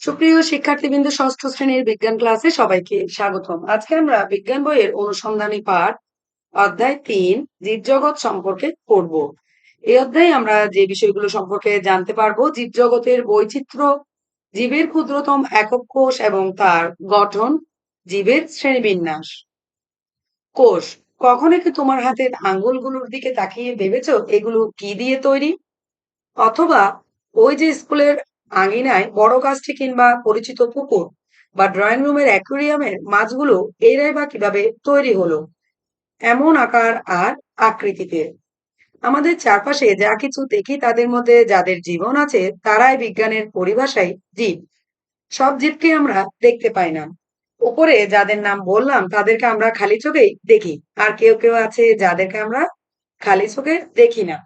সুপ্রিয় শিক্ষার্থীবৃন্দ, ষষ্ঠ শ্রেণির বিজ্ঞান ক্লাসে সবাইকে স্বাগতম। আজকে আমরা বিজ্ঞান বইয়ের অনুসন্ধানী পাঠ, অধ্যায় তিন, জীবজগৎ সম্পর্কে পড়ব। এই অধ্যায়ে আমরা যে বিষয়গুলো সম্পর্কে জানতে পারব, জীবজগতের বৈচিত্র্য, জীবের ক্ষুদ্রতম একক কোষ এবং তার গঠন, জীবের শ্রেণীবিন্যাস। কোষ, কখনো কি তোমার হাতের আঙ্গুলগুলোর দিকে তাকিয়ে ভেবেছো এগুলো কি দিয়ে তৈরি? অথবা ওই যে স্কুলের আঙিনায় বড় গাছটি কিংবা পরিচিত পুকুর বা ড্রয়িং রুমের অ্যাকুরিয়ামের মাছগুলো এরাই বা কীভাবে তৈরি হলো? এমন আকার আর আকৃতিতে। আমাদের চারপাশে যা কিছু দেখি তাদের মধ্যে যাদের জীবন আছে তারাই বিজ্ঞানের পরিভাষায় জীব। সব জীবকে আমরা দেখতে পাই না। উপরে যাদের নাম বললাম তাদেরকে আমরা খালি চোখেই দেখি। আর কেউ কেউ আছে যাদেরকে আমরা খালি চোখে দেখি না।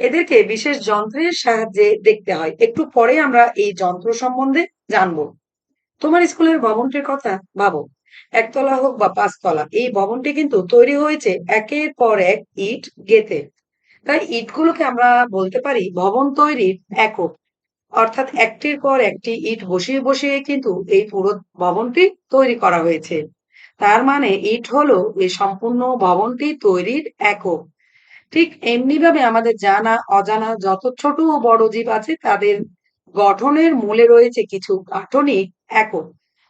এদেরকে বিশেষ যন্ত্রের সাহায্যে দেখতে হয়। একটু পরে আমরা এই যন্ত্র সম্বন্ধে জানব। তোমার স্কুলের ভবনটির কথা ভাবো। একতলা হোক বা পাঁচতলা, এই ভবনটি কিন্তু তৈরি হয়েছে একের পর এক ইট গেতে তাই ইটগুলোকে আমরা বলতে পারি ভবন তৈরির একক। অর্থাৎ একটির পর একটি ইট বসিয়ে বসিয়ে কিন্তু এই পুরো ভবনটি তৈরি করা হয়েছে। তার মানে ইট হলো এই সম্পূর্ণ ভবনটি তৈরির একক। ঠিক এমনি ভাবে আমাদের জানা, অজানা যত ছোট ও বড় জীব আছে, তাদের গঠনের মূলে রয়েছে কিছু গাঠনিক একক।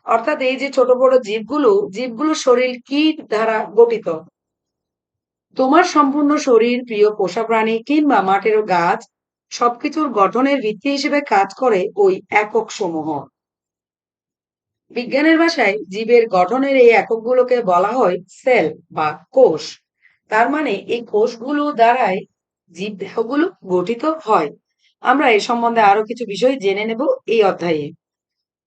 অর্থাৎ এই যে ছোট বড় জীবগুলো জীবগুলোর শরীর কি দ্বারা গঠিত? তোমার সম্পূর্ণ শরীর, প্রিয় পোষা প্রাণী কিংবা মাঠের গাছ, সবকিছুর গঠনের ভিত্তি হিসেবে কাজ করে ওই একক সমূহ। বিজ্ঞানের ভাষায় জীবের গঠনের এই এককগুলোকে বলা হয় সেল বা কোষ। তার মানে এই কোষগুলো দ্বারাই জীব দেহগুলো গঠিত হয়। আমরা এ সম্বন্ধে আরও কিছু বিষয় জেনে নেব এই অধ্যায়ে।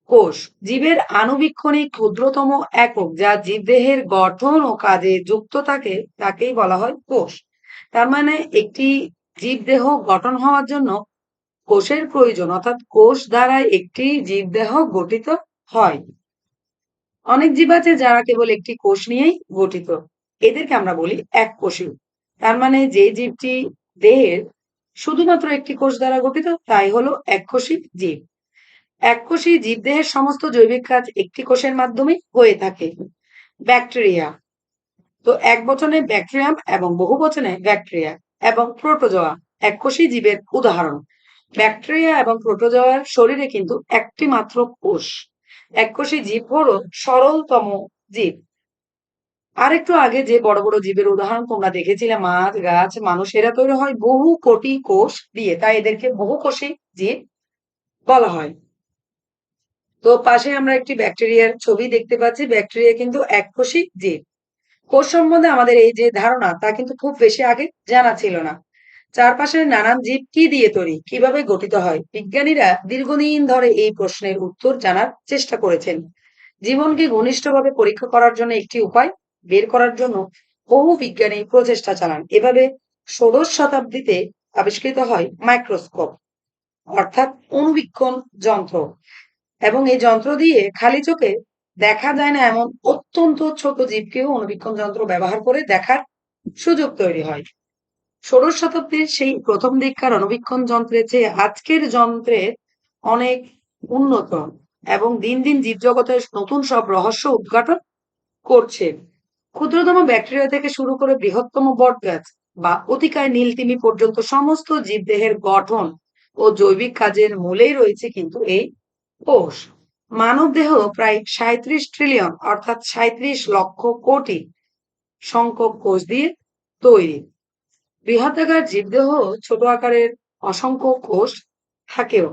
কোষ, জীবের আণুবীক্ষণিক ক্ষুদ্রতম একক যা জীবদেহের গঠন ও কাজে যুক্ত থাকে, তাকেই বলা হয় কোষ। তার মানে একটি জীবদেহ গঠন হওয়ার জন্য কোষের প্রয়োজন, অর্থাৎ কোষ দ্বারা একটি জীবদেহ গঠিত হয়। অনেক জীব আছে যারা কেবল একটি কোষ নিয়েই গঠিত। এদেরকে আমরা বলি এক কোষী। তার মানে যে জীবটি দেহের শুধুমাত্র একটি কোষ দ্বারা গঠিত, তাই হলো এককোষী জীব। এককোষী জীবদেহের সমস্ত জৈবিক কাজ একটি কোষের মাধ্যমে হয়ে থাকে। ব্যাকটেরিয়া। তো এক বচনে ব্যাকটেরিয়াম এবং বহু বচনে ব্যাকটেরিয়া এবং প্রোটোজোয়া এককোষী জীবের উদাহরণ। ব্যাকটেরিয়া এবং প্রোটোজোয়ার শরীরে কিন্তু একটি মাত্র কোষ। এককোষী জীব হলো সরলতম জীব। আর একটু আগে যে বড় বড় জীবের উদাহরণ তোমরা দেখেছিলে, মাছ, গাছ মানুষ এরা তৈরি হয় বহু কোটি কোষ দিয়ে, তাই এদেরকে বহু কোষী জীব বলা হয়। তো পাশে আমরা একটি ব্যাকটেরিয়ার ছবি দেখতে পাচ্ছি, ব্যাকটেরিয়া কিন্তু এক এককোষী জীব কোষ সম্বন্ধে আমাদের এই যে ধারণা, তা কিন্তু খুব বেশি আগে জানা ছিল না। চারপাশের নানান জীব কি দিয়ে তৈরি, কীভাবে গঠিত হয়, বিজ্ঞানীরা দীর্ঘদিন ধরে এই প্রশ্নের উত্তর জানার চেষ্টা করেছেন। জীবনকে ঘনিষ্ঠভাবে পরীক্ষা করার জন্য একটি উপায় বের করার জন্য বহু বিজ্ঞানী প্রচেষ্টা চালান। এভাবে ষোড়শ শতাব্দীতে আবিষ্কৃত হয় মাইক্রোস্কোপ, অর্থাৎ অনুবীক্ষণ যন্ত্র। এবং এই যন্ত্র দিয়ে খালি চোখে দেখা যায় না এমন অত্যন্ত ছোট জীবকেও অনুবীক্ষণ যন্ত্র ব্যবহার করে দেখার সুযোগ তৈরি হয়। ষোড়শ শতাব্দীর সেই প্রথম দিককার অনুবীক্ষণ যন্ত্রের চেয়ে আজকের যন্ত্রের অনেক উন্নত এবং দিন দিন জীবজগতের নতুন সব রহস্য উদ্ঘাটন করছে। ক্ষুদ্রতম ব্যাকটেরিয়া থেকে শুরু করে বৃহত্তম বটগাছ বা অতিকায় নীলতিমি পর্যন্ত সমস্ত জীবদেহের গঠন ও জৈবিক কাজের মূলেই রয়েছে কিন্তু এই কোষ। মানব দেহ প্রায় সাঁত্রিশ ট্রিলিয়ন অর্থাৎ সাঁত্রিশ লক্ষ কোটি সংখ্যক কোষ দিয়ে তৈরি। বৃহদাকার জীবদেহ ছোট আকারের অসংখ্য কোষ থাকেও।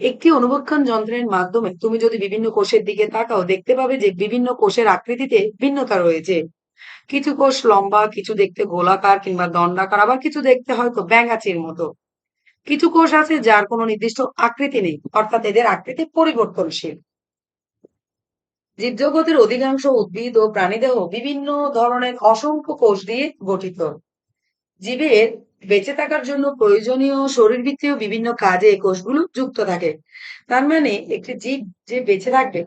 একটি অনুবক্ষণ যন্ত্রের মাধ্যমে তুমি যদি বিভিন্ন কোষের দিকে তাকাও, দেখতে পাবে যে বিভিন্ন কোষের আকৃতিতে ভিন্নতা রয়েছে। কিছু কোষ লম্বা, কিছু দেখতে গোলাকার কিংবা দণ্ডাকার, আবার কিছু দেখতে হয়তো ব্যাঙাচির মতো। কিছু কোষ আছে যার কোনো নির্দিষ্ট আকৃতি নেই, অর্থাৎ এদের আকৃতি পরিবর্তনশীল। জীবজগতের অধিকাংশ উদ্ভিদ ও প্রাণীদেহ বিভিন্ন ধরনের অসংখ্য কোষ দিয়ে গঠিত। জীবের বেঁচে থাকার জন্য প্রয়োজনীয় শরীরবৃত্তীয় বিভিন্ন কাজে কোষগুলো যুক্ত থাকে। তার মানে একটি জীব যে বেঁচে থাকবে,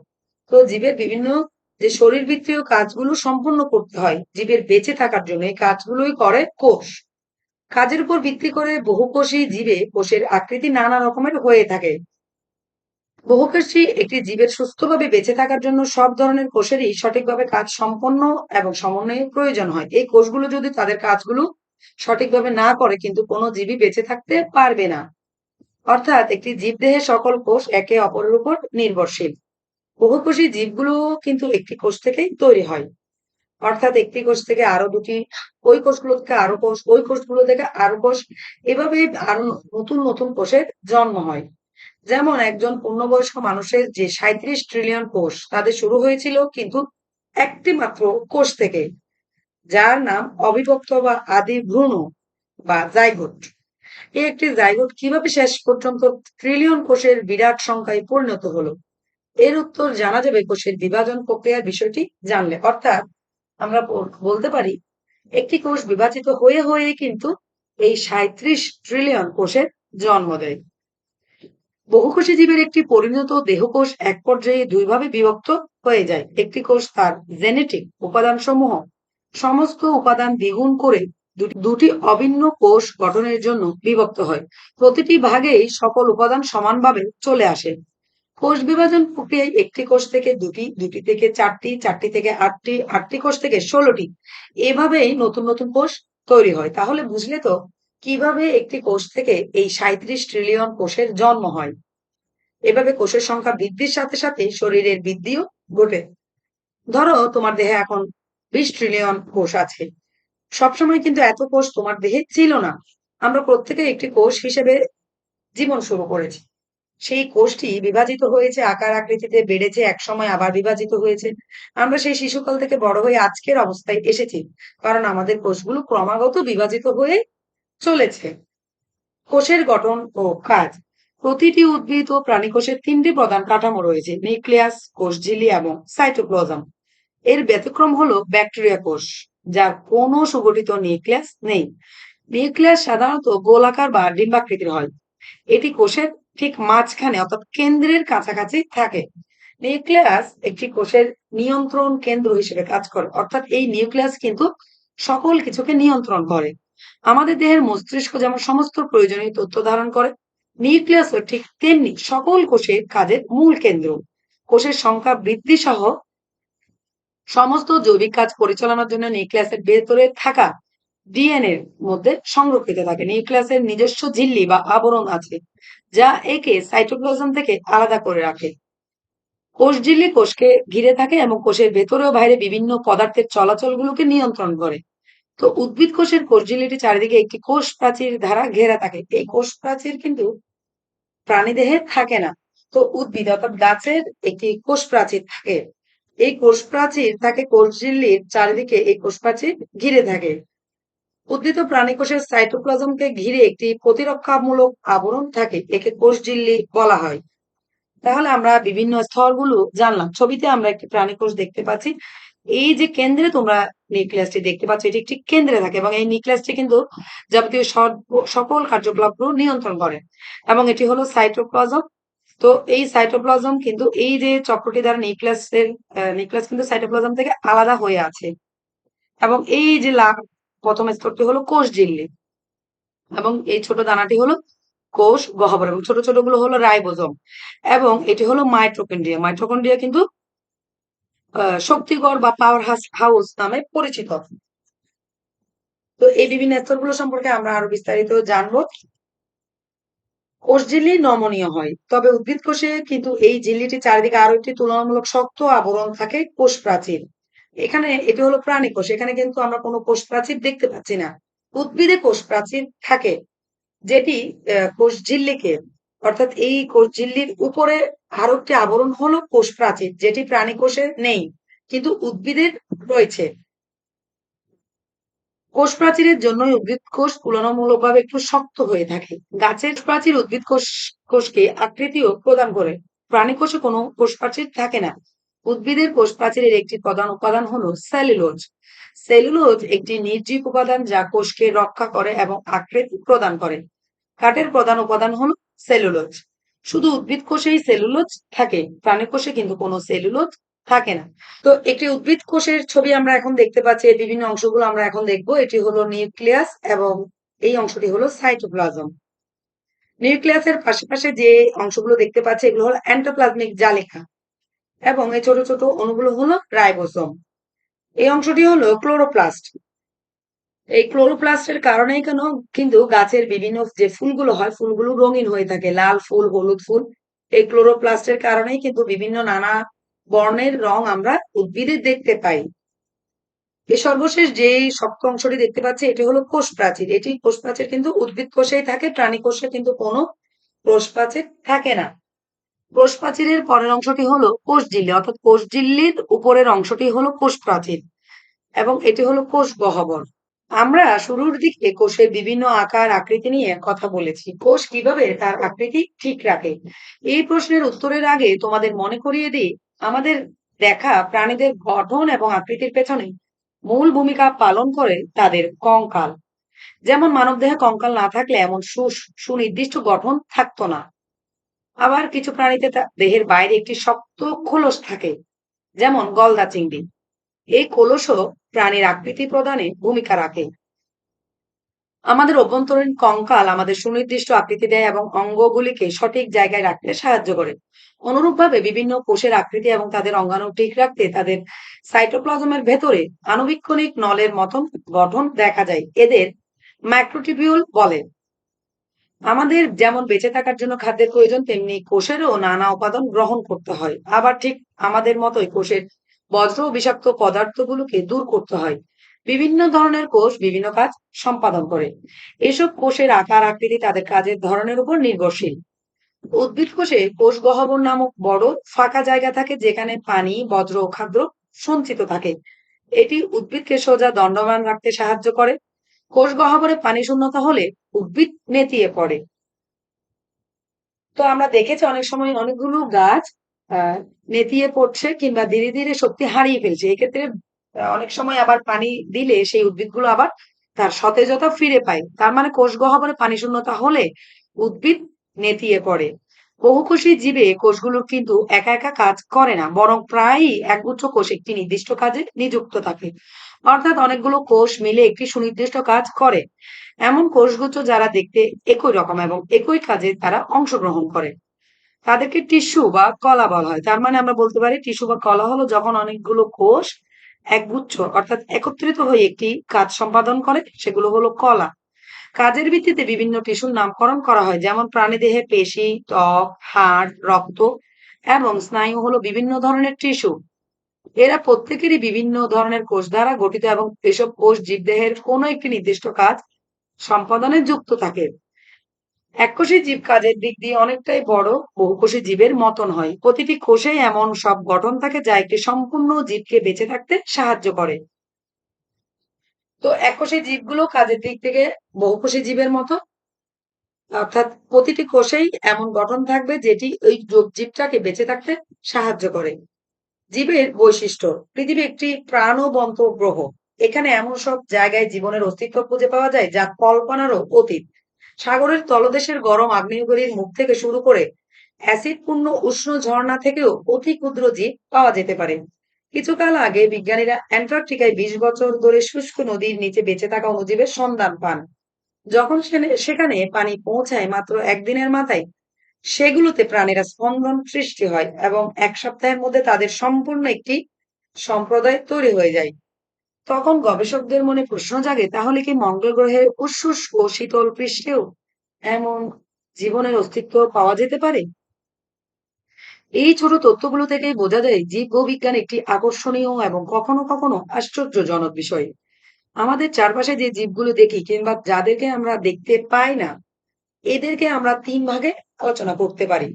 তো জীবের বিভিন্ন যে শরীরবৃত্তীয় কাজগুলো সম্পূর্ণ করতে হয়, জীবের বেঁচে থাকার জন্য এই কাজগুলোই করে কোষ। কাজের উপর ভিত্তি করে বহুকোষী জীবে কোষের আকৃতি নানা রকমের হয়ে থাকে। বহুকোষী একটি জীবের সুস্থভাবে বেঁচে থাকার জন্য সব ধরনের কোষেরই সঠিকভাবে কাজ সম্পন্ন এবং সমন্বয়ের প্রয়োজন হয়। এই কোষগুলো যদি তাদের কাজগুলো সঠিকভাবে না করে কিন্তু কোনো জীবই বেঁচে থাকতে পারবে না। অর্থাৎ একটি জীবদেহের সকল কোষ একে অপরের উপর নির্ভরশীল। বহুকোষী জীবগুলো কিন্তু একটি কোষ থেকেই তৈরি হয়। অর্থাৎ একটি কোষ থেকে আরও দুটি, ওই কোষগুলো থেকে আরও কোষ, ওই কোষগুলো থেকে আরও কোষ, এভাবে আরও নতুন নতুন কোষের জন্ম হয়। যেমন একজন পূর্ণবয়স্ক মানুষের যে সাঁত্রিশ ট্রিলিয়ন কোষ, তাদের শুরু হয়েছিল কিন্তু একটি মাত্র কোষ থেকে। যার নাম অবিভক্ত বা আদি ভ্রূণ বা জাইগোট। এই একটি জাইগোট কীভাবে শেষ পর্যন্ত ট্রিলিয়ন কোষের বিরাট সংখ্যায় পরিণত হলো? এর উত্তর জানা যাবে কোষের বিভাজন প্রক্রিয়ার বিষয়টি জানলে। অর্থাৎ আমরা বলতে পারি, একটি কোষ বিভাজিত হয়ে হয়ে কিন্তু এই সাঁত্রিশ ট্রিলিয়ন কোষের জন্ম দেয়। বহুকোষী জীবের একটি পরিণত দেহকোষ এক পর্যায়ে দুইভাবে বিভক্ত হয়ে যায়। একটি কোষ তার জেনেটিক উপাদান সমূহ সমস্ত উপাদান দ্বিগুণ করে দুটি অভিন্ন কোষ গঠনের জন্য বিভক্ত হয়। প্রতিটি ভাগেই সকল উপাদান সমানভাবে চলে আসে। কোষ বিভাজন প্রক্রিয়ায় একটি কোষ থেকে দুটি দুটি থেকে চারটি চারটি থেকে আটটি আটটি কোষ থেকে ষোলোটি। এভাবেই নতুন নতুন কোষ তৈরি হয়। তাহলে বুঝলে তো কীভাবে একটি কোষ থেকে এই সাঁত্রিশ ট্রিলিয়ন কোষের জন্ম হয়? এভাবে কোষের সংখ্যা বৃদ্ধির সাথে সাথে শরীরের বৃদ্ধিও ঘটে। ধরো তোমার দেহে এখন বিশ ট্রিলিয়ন কোষ আছে। সবসময় কিন্তু এত কোষ তোমার দেহে ছিল না। আমরা প্রত্যেকে একটি কোষ হিসেবে জীবন শুরু করেছি। সেই কোষটি বিভাজিত হয়েছে, আকার আকৃতিতে বেড়েছে, একসময় আবার বিভাজিত হয়েছে। আমরা সেই শিশুকাল থেকে বড় হয়ে আজকের অবস্থায় এসেছি, কারণ আমাদের কোষগুলো ক্রমাগত বিভাজিত হয়ে চলেছে। কোষের গঠন ও কাজ। প্রতিটি উদ্ভিদ ও প্রাণী কোষের তিনটি প্রধান কাঠামো রয়েছে, নিউক্লিয়াস কোষঝিল্লি এবং সাইটোপ্লাজম। এর ব্যতিক্রম হলো ব্যাকটেরিয়া কোষ যার কোনো সুগঠিত নিউক্লিয়াস নেই। নিউক্লিয়াস সাধারণত গোলাকার বা ডিম্বাকৃতির হয়। এটি কোষের ঠিক মাঝখানে অর্থাৎ কেন্দ্রের কাছাকাছি থাকে। নিউক্লিয়াস একটি কোষের নিয়ন্ত্রণ কেন্দ্র হিসেবে কাজ করে, অর্থাৎ এই নিউক্লিয়াস কিন্তু সকল কিছুকে নিয়ন্ত্রণ করে। আমাদের দেহের মস্তিষ্ক যেমন সমস্ত প্রয়োজনীয় তথ্য ধারণ করে, নিউক্লিয়াসও ঠিক তেমনি সকল কোষের কাজের মূল কেন্দ্র। কোষের সংখ্যা বৃদ্ধি সহ সমস্ত জৈবিক কাজ পরিচালনার জন্য নিউক্লিয়াসের ভেতরে থাকা ডিএনএ এর মধ্যে সংরক্ষিত থাকে। নিউক্লিয়াসের নিজস্ব ঝিল্লি বা আবরণ আছে, যা একে সাইটোপ্লাজম থেকে আলাদা করে রাখে। কোষ ঝিল্লি কোষকে ঘিরে থাকে এবং কোষের ভেতরে ও বাইরে বিভিন্ন পদার্থের চলাচলগুলোকে নিয়ন্ত্রণ করে। তো উদ্ভিদ কোষের কোষ ঝিল্লিটি চারিদিকে একটি কোষ প্রাচীর দ্বারা ঘেরা থাকে। এই কোষ প্রাচীর কিন্তু প্রাণীদেহে থাকে না। তো উদ্ভিদ অর্থাৎ গাছের একটি কোষ প্রাচীর থাকে। এই কোষ প্রাচীর তাকে কোষ ঝিল্লির চারিদিকে এই কোষ প্রাচীর ঘিরে থাকে। উদ্ভিদ প্রাণী কোষের সাইটোপ্লাজমকে ঘিরে একটি প্রতিরক্ষামূলক আবরণ থাকে, একে কোষ ঝিল্লি বলা হয়। তাহলে আমরা বিভিন্ন স্তরগুলো জানলাম। ছবিতে আমরা একটি প্রাণী কোষ দেখতে পাচ্ছি। এই যে কেন্দ্রে তোমরা নিউক্লিয়াসটি দেখতে পাচ্ছ, এটি একটি কেন্দ্রে থাকে এবং এই নিউক্লিয়াসটি কিন্তু যাবতীয় সকল কার্যকলাপ নিয়ন্ত্রণ করে এবং এটি হলো সাইটোপ্লাজম। তো এই সাইটোপ্লাজম কিন্তু এই যে চক্রটি দ্বারা নিউক্লিয়াসের নিউক্লিয়াস কিন্তু সাইটোপ্লাজম থেকে আলাদা হয়ে আছে। এবং এই যে লাভ, প্রথম স্তরটি হলো কোষ ঝিল্লি এবং এই ছোট দানাটি হলো কোষ গহ্বর এবং ছোট ছোটগুলো হলো রাইবোজম। এবং এটি হলো মাইট্রোকেন্ড্রিয়া। মাইট্রোকেন্ড্রিয়া কিন্তু শক্তিগড় বা পাওয়ার হাউস নামে পরিচিত। তো এই বিভিন্ন স্তরগুলো সম্পর্কে আমরা আরও বিস্তারিত জানব। কোষ ঝিল্লি নমনীয় হয়। তবে উদ্ভিদ কোষে কিন্তু এই ঝিল্লিটি চারিদিকে আরও একটি তুলনামূলক শক্ত আবরণ থাকে কোষ প্রাচীর এখানে এটি হলো প্রাণী কোষ। এখানে কিন্তু আমরা কোনো কোষ প্রাচীর দেখতে পাচ্ছি না। উদ্ভিদে কোষ প্রাচীর থাকে, যেটি কোষ ঝিল্লিকে অর্থাৎ এই কোষ ঝিল্লির উপরে আরও একটি আবরণ হলো কোষ প্রাচীর যেটি প্রাণী কোষে নেই, কিন্তু উদ্ভিদের রয়েছে। কোষ প্রাচীরের জন্যই উদ্ভিদ কোষ তুলনামূলকভাবে একটু শক্ত হয়ে থাকে। গাছের প্রাচীর উদ্ভিদ কোষ, কোষকে আকৃতিও প্রদান করে। প্রাণী কোষে কোনো কোষ প্রাচীর থাকে না। উদ্ভিদের কোষ প্রাচীরের একটি প্রধান উপাদান হলো সেলুলোজ। সেলুলোজ একটি নির্জীব উপাদান যা কোষকে রক্ষা করে এবং আকৃতি প্রদান করে। কাঠের প্রধান উপাদান হলো সেলুলোজ। শুধু উদ্ভিদ কোষেই সেলুলোজ থাকে প্রাণী কোষে কিন্তু কোনো সেলুলোজ থাকে না। তো একটি উদ্ভিদ কোষের ছবি আমরা এখন দেখতে পাচ্ছি বিভিন্ন অংশগুলো আমরা এখন দেখব। এটি হলো নিউক্লিয়াস এবং এই অংশটি হলো সাইটোপ্লাজম। নিউক্লিয়াসের পাশে যে অংশগুলো দেখতে পাচ্ছি, এগুলো হলো অ্যান্টোপ্লাজমিক জালিকা এবং এই ছোট ছোট অণুগুলো হলো রাইবোসোম। এই অংশটি হলো ক্লোরোপ্লাস্ট। এই ক্লোরোপ্লাস্টের কারণেই কেন? কিন্তু গাছের বিভিন্ন যে ফুলগুলো হয়, ফুলগুলো রঙিন হয়ে থাকে। লাল ফুল, হলুদ ফুল, এই ক্লোরোপ্লাস্টের কারণেই কিন্তু বিভিন্ন নানা বর্ণের রং আমরা উদ্ভিদের দেখতে পাই। এ সর্বশেষ যে শক্ত অংশটি দেখতে পাচ্ছি, এটি হলো কোষ প্রাচীর। এটি কোষ প্রাচীর কিন্তু উদ্ভিদ কোষেই থাকে, প্রাণী কোষে কিন্তু কোনো কোষ প্রাচীর থাকে না। কোষ প্রাচীরের পরের অংশটি হলো কোষ ঝিল্লি অর্থাৎ কোষ ঝিল্লির উপরের অংশটি হলো কোষ প্রাচীর এবং এটি হলো কোষ গহ্বর আমরা শুরুর দিকে কোষের বিভিন্ন আকার, আকৃতি নিয়ে কথা বলেছি। কোষ কীভাবে তার আকৃতি ঠিক রাখে? এই প্রশ্নের উত্তরের আগে তোমাদের মনে করিয়ে দিই আমাদের দেখা প্রাণীদের গঠন এবং আকৃতির পেছনে মূল ভূমিকা পালন করে তাদের কঙ্কাল। যেমন মানবদেহে কঙ্কাল না থাকলে এমন সুনির্দিষ্ট গঠন থাকতো না। আবার কিছু প্রাণীতে দেহের বাইরে একটি শক্ত খোলস থাকে, যেমন গলদা চিংড়ি। এই খোলসও প্রাণীর আকৃতি প্রদানে ভূমিকা রাখে। আমাদের অভ্যন্তরীণ কঙ্কাল আমাদের সুনির্দিষ্ট আকৃতি দেয় এবং অঙ্গগুলিকে সঠিক জায়গায় রাখতে সাহায্য করে। অনুরূপভাবে বিভিন্ন কোষের আকৃতি এবং তাদের অঙ্গাণু ঠিক রাখতে তাদের সাইটোপ্লাজমের ভেতরে আনুবীক্ষণিক নলের মতন গঠন দেখা যায়। এদের ম্যাক্রোটিবিউল বলে। আমাদের যেমন বেঁচে থাকার জন্য খাদ্যের প্রয়োজন, তেমনি কোষেরও নানা উপাদান গ্রহণ করতে হয়। আবার ঠিক আমাদের মতোই কোষের বজ্র বিষাক্ত পদার্থগুলোকে দূর করতে হয়। বিভিন্ন ধরনের কোষ বিভিন্ন কাজ সম্পাদন করে। এসব কোষের আকার, আকৃতি তাদের কাজের ধরনের উপর নির্ভরশীল। উদ্ভিদ কোষে কোষ গহ্বর নামক বড় ফাঁকা জায়গা থাকে যেখানে পানি, বজ্র ও খাদ্য সঞ্চিত থাকে। এটি উদ্ভিদকে সোজা দণ্ডমান রাখতে সাহায্য করে। কোষ গহ্বরে পানি শূন্যতা হলে উদ্ভিদ নেতিয়ে পড়ে। তো আমরা দেখেছি অনেক সময় অনেকগুলো গাছ, আহ, নেতিয়ে পড়ছে কিংবা ধীরে ধীরে শক্তি হারিয়ে ফেলছে। এক্ষেত্রে অনেক সময় আবার পানি দিলে সেই উদ্ভিদগুলো আবার তার সতেজতা ফিরে পায়। তার মানে কোষ গহ্বরে পানি শূন্যতা হলে উদ্ভিদ নেতিয়ে পড়ে। বহুকোষী জীবে কোষগুলোর কিন্তু একা একা কাজ করে না, বরং প্রায়ই একগুচ্ছ কোষ একটি নির্দিষ্ট কাজে নিযুক্ত থাকে। অর্থাৎ অনেকগুলো কোষ মিলে একটি সুনির্দিষ্ট কাজ করে। এমন কোষগুচ্ছ যারা দেখতে একই রকম এবং একই কাজে তারা অংশগ্রহণ করে। তাদেরকে টিস্যু বা কলা বলা হয়। তার মানে আমরা বলতে পারি টিস্যু বা কলা হলো যখন অনেকগুলো কোষ একগুচ্ছ অর্থাৎ একত্রিত হয়ে একটি কাজ সম্পাদন করে, সেগুলো হলো কলা। কাজের ভিত্তিতে বিভিন্ন টিস্যুর নামকরণ করা হয়, যেমন প্রাণীদেহে পেশি, ত্বক, হাড়, রক্ত এবং স্নায়ু হলো বিভিন্ন ধরনের টিস্যু। এরা প্রত্যেকেরই বিভিন্ন ধরনের কোষ দ্বারা গঠিত এবং এসব কোষ জীবদেহের কোনো একটি নির্দিষ্ট কাজ সম্পাদনে যুক্ত থাকে। এককোষী জীব কাজের দিক দিয়ে অনেকটাই বড়, বহুকোষী জীবের মতন হয়। প্রতিটি কোষেই এমন সব গঠন থাকে যা একটি সম্পূর্ণ জীবকে বেঁচে থাকতে সাহায্য করে। তো এককোষী জীবগুলো কাজের দিক থেকে বহুকোষী জীবের মতো। অর্থাৎ প্রতিটি কোষেই এমন গঠন থাকবে যেটি ওই জীবটাকে বেঁচে থাকতে সাহায্য করে। জীবের বৈশিষ্ট্য, পৃথিবী একটি প্রাণবন্ত গ্রহ। এখানে এমন সব জায়গায় জীবনের অস্তিত্ব খুঁজে পাওয়া যায় যা কল্পনারও অতীত। সাগরের তলদেশের গরম আগ্নেয়গিরির মুখ থেকে শুরু করে অ্যাসিডপূর্ণ উষ্ণ ঝর্ণা থেকেও অতি ক্ষুদ্র জীব পাওয়া যেতে পারে। কিছুকাল আগে বিজ্ঞানীরা অ্যান্টার্কটিকায় বিশ বছর ধরে শুষ্ক নদীর নিচে বেঁচে থাকা অনুজীবের সন্ধান পান। যখন সেখানে পানি পৌঁছায় মাত্র একদিনের মাথায়, সেগুলোতে প্রাণীরা স্পন্দন সৃষ্টি হয় এবং এক সপ্তাহের মধ্যে তাদের সম্পূর্ণ একটি সম্প্রদায় তৈরি হয়ে যায়। তখন গবেষকদের মনে প্রশ্ন জাগে, তাহলে কি মঙ্গল গ্রহের উৎশুষ্ক শীতল পৃষ্ঠেও এমন জীবনের অস্তিত্ব পাওয়া যেতে পারে? এই ছোট তথ্যগুলো থেকেই বোঝা যায়, জীব বিজ্ঞান একটি আকর্ষণীয় এবং কখনো কখনো আশ্চর্যজনক বিষয়। আমাদের চারপাশে যে জীবগুলো দেখি কিংবা যাদেরকে আমরা দেখতে পাই না, এদেরকে আমরা তিন ভাগে আলোচনা করতে পারি,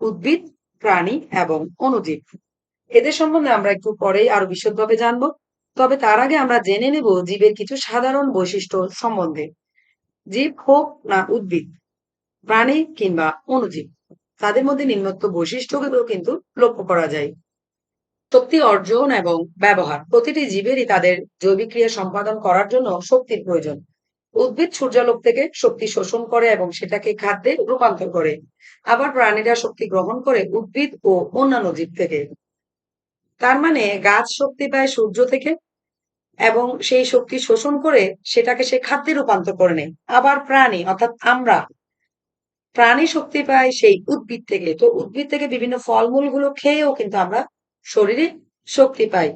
উদ্ভিদ, প্রাণী এবং অনুজীব এদের সম্বন্ধে আমরা একটু পরেই আরও বিশদভাবে জানব। তবে তার আগে আমরা জেনে নেব জীবের কিছু সাধারণ বৈশিষ্ট্য সম্বন্ধে। জীব হোক না উদ্ভিদ, প্রাণী কিংবা অনুজীব তাদের মধ্যে নিম্নোক্ত বৈশিষ্ট্যগুলো কিন্তু লক্ষ্য করা যায়। শক্তি অর্জন এবং ব্যবহার, প্রতিটি জীবেরই তাদের জৈবিক ক্রিয়া সম্পাদন করার জন্য শক্তির প্রয়োজন। উদ্ভিদ সূর্যালোক থেকে শক্তি শোষণ করে এবং সেটাকে খাদ্যে রূপান্তর করে। আবার প্রাণীরা শক্তি গ্রহণ করে উদ্ভিদ ও অন্যান্য জীব থেকে। তার মানে গাছ শক্তি পায় সূর্য থেকে এবং সেই শক্তি শোষণ করে সেটাকে সে খাদ্যে রূপান্তর করে নেয়। আবার প্রাণী, অর্থাৎ আমরা, প্রাণী শক্তি পায় সেই উদ্ভিদ থেকে। তো উদ্ভিদ থেকে বিভিন্ন ফলমূলগুলো খেয়েও কিন্তু আমরা শরীরে শক্তি পাই।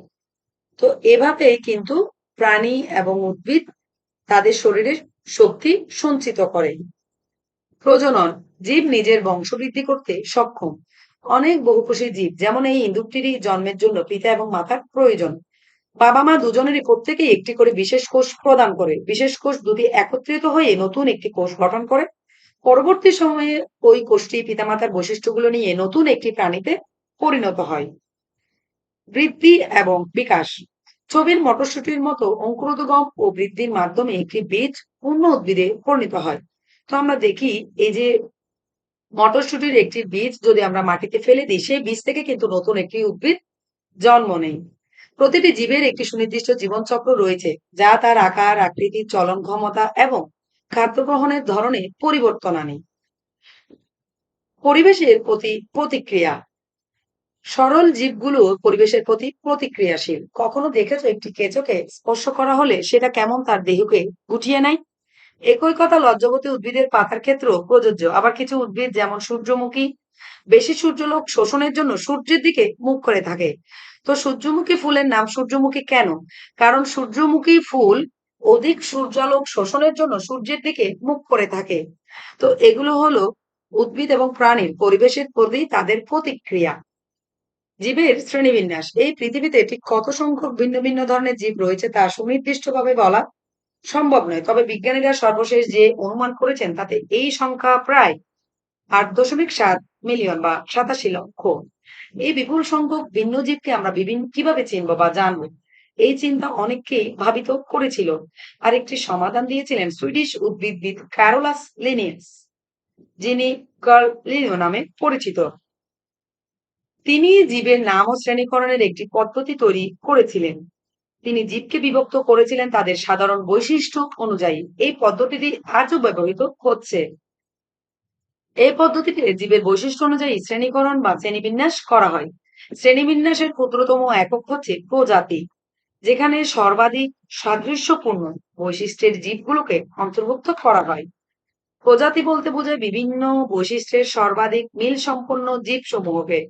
তো এভাবে কিন্তু প্রাণী এবং উদ্ভিদ তাদের শরীরের শক্তি সঞ্চিত করে। প্রজনন, জীব নিজের বংশবৃদ্ধি করতে সক্ষম। অনেক বহুকোষী জীব, যেমন এই ইন্দুকটিরই জন্মের জন্য পিতা এবং মাতার প্রয়োজন। বাবা মা দুজনেরই প্রত্যেকেই একটি করে বিশেষ কোষ প্রদান করে। বিশেষ কোষ দুটি একত্রিত হয়ে নতুন একটি কোষ গঠন করে। পরবর্তী সময়ে ওই কোষটি পিতামাতার বৈশিষ্ট্যগুলো নিয়ে নতুন একটি প্রাণীতে পরিণত হয়। বৃদ্ধি এবং বিকাশ। ছবির মটরশুটির মতো অঙ্কুরোদ্গম ও বৃদ্ধির মাধ্যমে একটি বীজ পূর্ণ উদ্ভিদে পরিণত হয়। তো আমরা দেখি, এই যে মটরশুটির একটি বীজ যদি আমরা মাটিতে ফেলে দিই, সেই বীজ থেকে কিন্তু নতুন একটি উদ্ভিদ জন্ম নেই প্রতিটি জীবের একটি সুনির্দিষ্ট জীবনচক্র রয়েছে, যা তার আকার, আকৃতি, চলন ক্ষমতা এবং খাদ্য গ্রহণের ধরনে পরিবর্তন আনে। পরিবেশের প্রতি প্রতিক্রিয়া। সরল জীবগুলো পরিবেশের প্রতি প্রতিক্রিয়াশীল। কখনো দেখেছ একটি কেঁচোকে স্পর্শ করা হলে সেটা কেমন তার দেহকে গুটিয়ে নেয়? একই কথা লজ্জাবতী উদ্ভিদের পাতার ক্ষেত্রেও প্রযোজ্য। আবার কিছু উদ্ভিদ যেমন সূর্যমুখী, বেশি সূর্যলোক শোষণের জন্য সূর্যের দিকে মুখ করে থাকে। তো সূর্যমুখী ফুলের নাম সূর্যমুখী কেন? কারণ সূর্যমুখী ফুল অধিক সূর্যালোক শোষণের জন্য সূর্যের দিকে মুখ করে থাকে। তো এগুলো হলো উদ্ভিদ এবং প্রাণীর পরিবেশের প্রতি তাদের প্রতিক্রিয়া। জীবের শ্রেণীবিন্যাস, এই পৃথিবীতে ঠিক কত সংখ্যক ভিন্ন ভিন্ন ধরনের জীব রয়েছে তা সুনির্দিষ্টভাবে বলা সম্ভব নয়। তবে বিজ্ঞানীরা সর্বশেষ যে অনুমান করেছেন তাতে এই সংখ্যা প্রায় আট দশমিক সাত মিলিয়ন বা সাতাশি লক্ষ। এই বিপুল সংখ্যক ভিন্ন জীবকে আমরা বিভিন্ন কীভাবে চিনব বা জানব? এই চিন্তা অনেককেই ভাবিত করেছিল। আর একটি সমাধান দিয়েছিলেন সুইডিশ উদ্ভিদবিদ ক্যারোলাস লিনিয়াস, যিনি কার্ল নামে পরিচিত। তিনি জীবের নাম ও শ্রেণীকরণের একটি পদ্ধতি তৈরি করেছিলেন। তিনি জীবকে বিভক্ত করেছিলেন তাদের সাধারণ বৈশিষ্ট্য অনুযায়ী। এই পদ্ধতিটি আজও ব্যবহৃত হচ্ছে। এই পদ্ধতিতে জীবের বৈশিষ্ট্য অনুযায়ী শ্রেণীকরণ বা শ্রেণীবিন্যাস করা হয়। শ্রেণীবিন্যাসের ক্ষুদ্রতম একক হচ্ছে প্রজাতি, যেখানে সর্বাধিক সাদৃশ্যপূর্ণ বৈশিষ্ট্যের জীবগুলোকে অন্তর্ভুক্ত করা হয়। প্রজাতি বলতে বোঝায় বিভিন্ন বৈশিষ্ট্যের সর্বাধিক মিল সম্পন্ন জীবসমূহকে,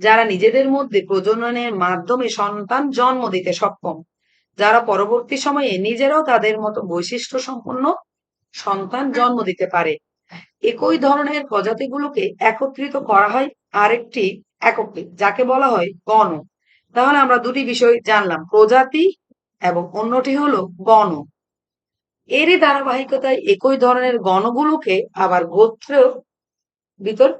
যারা নিজেদের মধ্যে প্রজননের মাধ্যমে সন্তান জন্ম দিতে সক্ষম, যারা পরবর্তী সময়ে নিজেরাও তাদের মতো বৈশিষ্ট্য সম্পন্ন সন্তান জন্ম দিতে পারে। একই ধরনের প্রজাতিগুলোকে একত্রিত করা হয় আরেকটি এককে যাকে বলা হয় গণ। তাহলে আমরা দুটি বিষয় জানলাম, প্রজাতি এবং অন্যটি হলো গণ। এরই ধারাবাহিকতায় একই ধরনের গণগুলোকে আবার গোত্র ভিতর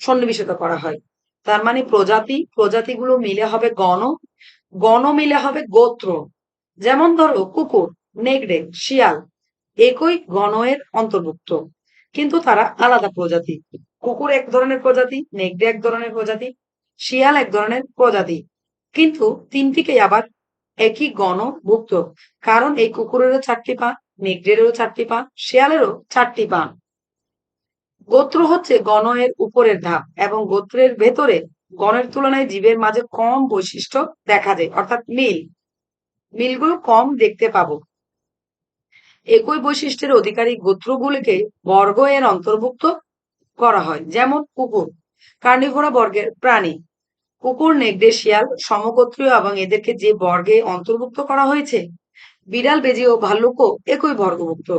সন্নিবেশিত করা হয়। তার মানে প্রজাতি, প্রজাতিগুলো মিলে হবে গণ গণ মিলে হবে গোত্র। যেমন ধরো কুকুর নেগড়ে শিয়াল, একই গণের অন্তর্ভুক্ত। কিন্তু তারা আলাদা প্রজাতি। কুকুর এক ধরনের প্রজাতি নেগড়ে এক ধরনের প্রজাতি, শিয়াল এক ধরনের প্রজাতি। কিন্তু তিনটিকে আবার একই গণভুক্ত কারণ এই কুকুরেরও চারটি পা নেগড়েরও চারটি পা, শিয়ালেরও চারটি পা। গোত্র হচ্ছে গণের উপরের ধাপ এবং গোত্রের ভেতরে গণের তুলনায় জীবের মাঝে কম বৈশিষ্ট্য দেখা যায়, অর্থাৎ মিল। মিলগুলো কম দেখতে পাবো। একই বৈশিষ্ট্যের অধিকারী গোত্রগুলিকে বর্গ এর অন্তর্ভুক্ত করা হয়, যেমন কুকুর, কার্নিভোরা বর্গের প্রাণী। কুকুর শিয়াল সমগোত্রীয় এবং এদেরকে যে বর্গে অন্তর্ভুক্ত করা হয়েছে, বিড়াল, বেজি ও ভাল্লুকও একই বর্গভুক্ত।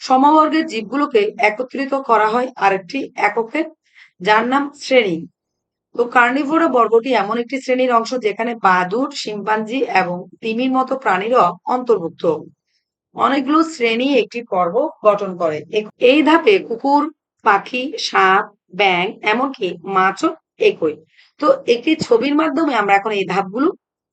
সমবর্গের জীবগুলোকে একত্রিত করা হয় আরেকটি এককের, যার নাম শ্রেণি। তো কার্নিভোরা বর্গটি এমন একটি শ্রেণির অংশ যেখানে বাদুর শিম্পাঞ্জি এবং তিমির মতো প্রাণীরা অন্তর্ভুক্ত। অনেকগুলো শ্রেণি একটি পর্ব গঠন করে। এই ধাপে কুকুর, পাখি, সাপ ব্যাং এমনকি মাছও একই। তো একটি ছবির মাধ্যমে আমরা এখন এই ধাপগুলো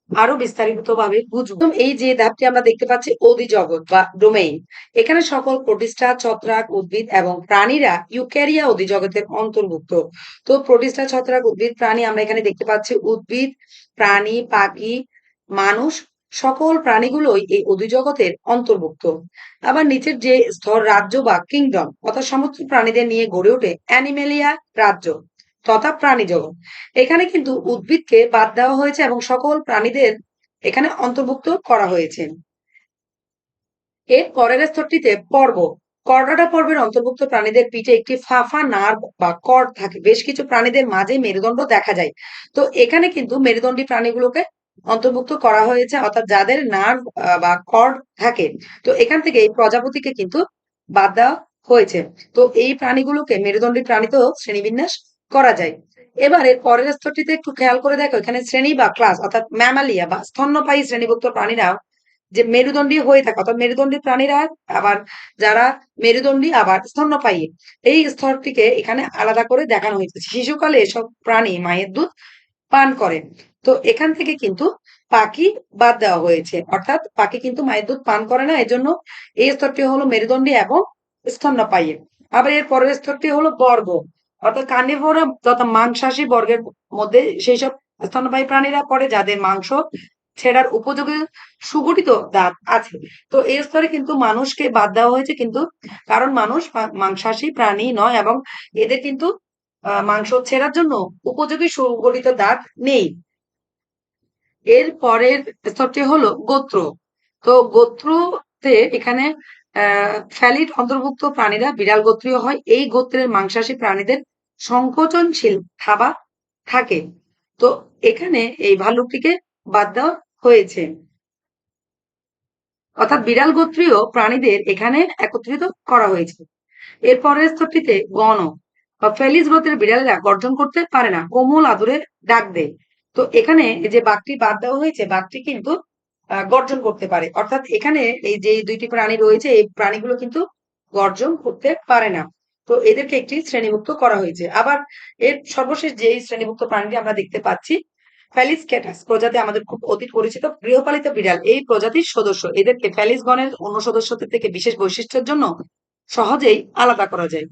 আরও বিস্তারিত ভাবে বুঝব এই যে ধাপটি আমরা দেখতে পাচ্ছি, অধিজগৎ বা ডোমেইন। এখানে সকল প্রতিষ্ঠা, ছত্রাক, উদ্ভিদ এবং প্রাণীরা ইউক্যারিয়া অধিজগতের অন্তর্ভুক্ত। তো প্রতিষ্ঠা, ছত্রাক, উদ্ভিদ, প্রাণী আমরা এখানে দেখতে পাচ্ছি, উদ্ভিদ, প্রাণী, পাখি, মানুষ সকল প্রাণীগুলোই এই অধিজগতের অন্তর্ভুক্ত। আবার নিচের যে স্তর রাজ্য বা কিংডম অর্থাৎ সমস্ত প্রাণীদের নিয়ে গড়ে ওঠে অ্যানিমেলিয়া রাজ্য তথা প্রাণী জগৎ এখানে কিন্তু উদ্ভিদকে বাদ দেওয়া হয়েছে এবং সকল প্রাণীদের এখানে অন্তর্ভুক্ত করা হয়েছে। এর পরের স্তরটিতে পর্ব। কর্ডাটা পর্বের অন্তর্ভুক্ত প্রাণীদের পিঠে একটি ফাফা নার্ভ বা কর্ড থাকে। বেশ কিছু প্রাণীদের মাঝে মেরুদণ্ড দেখা যায়। তো এখানে কিন্তু মেরুদণ্ডী প্রাণীগুলোকে অন্তর্ভুক্ত করা হয়েছে, অর্থাৎ যাদের নার্ভ বা কর্ড থাকে। তো এখান থেকে এই প্রজাপতিকে কিন্তু বাদ দেওয়া হয়েছে। তো এই প্রাণীগুলোকে মেরুদণ্ডী প্রাণীতেও শ্রেণীবিন্যাস করা যায়। এবার এর পরের স্তরটিতে একটু খেয়াল করে দেখো, এখানে শ্রেণি বা ক্লাস অর্থাৎ ম্যামালিয়া বা স্তন্যপায়ী শ্রেণীভুক্ত প্রাণীরা যে মেরুদণ্ডী হয়ে থাকে, অর্থাৎ মেরুদণ্ডী প্রাণীরা আবার যারা মেরুদণ্ডী, আবার স্তন্যপায়ী, এই স্তরটিকে এখানে আলাদা করে দেখানো হয়েছে। শিশুকালে এসব প্রাণী মায়ের দুধ পান করে। তো এখান থেকে কিন্তু পাখি বাদ দেওয়া হয়েছে। অর্থাৎ পাখি কিন্তু মায়ের দুধ পান করে না, এজন্য এই স্তরটি হলো মেরুদণ্ডী এবং স্তন্যপায়ী। আবার এর পরের স্তরটি হলো বর্গ। অর্থাৎ কার্নিভোরা তথা মাংসাশী বর্গের মধ্যে সেই সব স্তন্যপায়ী প্রাণীরা পড়ে, যাদের মাংস ছেড়ার উপযোগী সুগঠিত দাঁত আছে। তো এই স্তরে কিন্তু মানুষকে বাদ দেওয়া হয়েছে কিন্তু, কারণ মানুষ মাংসাশী প্রাণী নয় এবং এদের কিন্তু মাংস ছেড়ার জন্য উপযোগী সুগঠিত দাঁত নেই। এর পরের স্তরটি হলো গোত্র। তো গোত্রতে এখানে ফ্যালিড অন্তর্ভুক্ত প্রাণীরা বিড়াল গোত্রীয় হয়। এই গোত্রের মাংসাশী প্রাণীদের সংকোচনশীল থাবা থাকে। তো এখানে এই ভাল্লুকটিকে বাদ দেওয়া হয়েছে। অর্থাৎ বিড়াল গোত্রীয় প্রাণীদের এখানে একত্রিত করা হয়েছে। এর পরের স্তরটিতে গণ। বা ফেলিস গোত্রের বিড়ালেরা গর্জন করতে পারে না। কোমল আদুরে ডাক দেয়। তো এখানে যে বাঘটি বাদ দেওয়া হয়েছে, বাঘটি কিন্তু গর্জন করতে পারে। অর্থাৎ এখানে এই যে দুইটি প্রাণী রয়েছে, এই প্রাণীগুলো কিন্তু গর্জন করতে পারে না। তো এদেরকে একটি শ্রেণীভুক্ত করা হয়েছে। আবার এর সর্বশেষ যে শ্রেণীভুক্ত প্রাণীটি আমরা দেখতে পাচ্ছি ফ্যালিস ক্যাটাস প্রজাতি আমাদের খুব অতি পরিচিত, গৃহপালিত বিড়াল। এই প্রজাতির সদস্য। এদেরকে ফ্যালিস গণের অন্য সদস্যদের থেকে বিশেষ বৈশিষ্ট্যের জন্য সহজেই আলাদা করা যায়।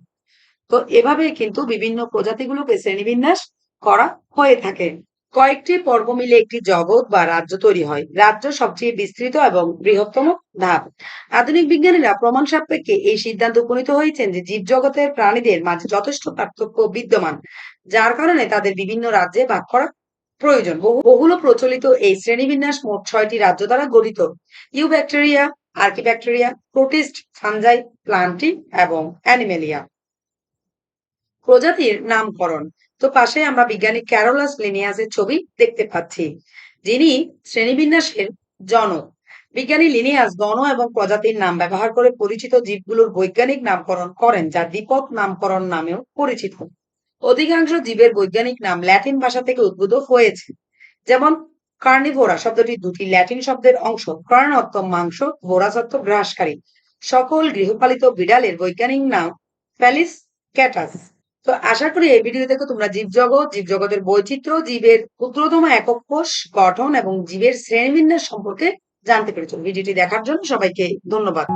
তো এভাবে কিন্তু বিভিন্ন প্রজাতিগুলোকে শ্রেণীবিন্যাস করা হয়ে থাকে। কয়েকটি পর্ব মিলে একটি জগৎ বা রাজ্য তৈরি হয়। রাজ্য সবচেয়ে বিস্তৃত এবং বৃহত্তম ধাপ। আধুনিক বিজ্ঞানীরা প্রমাণ সাপেক্ষে এই সিদ্ধান্ত উপনীত হয়েছেন যে জীব জগতের প্রাণীদের মাঝে যথেষ্ট পার্থক্য বিদ্যমান, যার কারণে তাদের বিভিন্ন রাজ্যে ভাগ করা প্রয়োজন। বহুল প্রচলিত এই শ্রেণীবিন্যাস মোট ছয়টি রাজ্য দ্বারা গঠিত। Eubacteria archaebacteria, protist fungi plantae এবং অ্যানিমেলিয়া। প্রজাতির নামকরণ। তো পাশে আমরা বিজ্ঞানী ক্যারোলাস লিনিয়াসের ছবি দেখতে পাচ্ছি, যিনি শ্রেণীবিন্যাসের জনক। বিজ্ঞানী লিনিয়াস গণ এবং প্রজাতির নাম ব্যবহার করে পরিচিত জীবগুলোর বৈজ্ঞানিক নামকরণ করেন, যা দ্বিপদ নামকরণ নামেও পরিচিত। অধিকাংশ জীবের বৈজ্ঞানিক নাম ল্যাটিন ভাষা থেকে উদ্ভূত হয়েছে, যেমন কার্নিভোরা শব্দটি দুটি ল্যাটিন শব্দের অংশ কর্ণ অর্থ মাংস ভোরাস অর্থ গ্রাসকারী। সকল গৃহপালিত বিড়ালের বৈজ্ঞানিক নাম ফ্যালিস ক্যাটাস। তো আশা করি এই ভিডিও দেখো তোমরা জীবজগৎ, জীবজগতের বৈচিত্র্য, জীবের ক্ষুদ্রতম একক কোষ, গঠন এবং জীবের শ্রেণীবিন্যাস সম্পর্কে জানতে পেরেছ। ভিডিওটি দেখার জন্য সবাইকে ধন্যবাদ।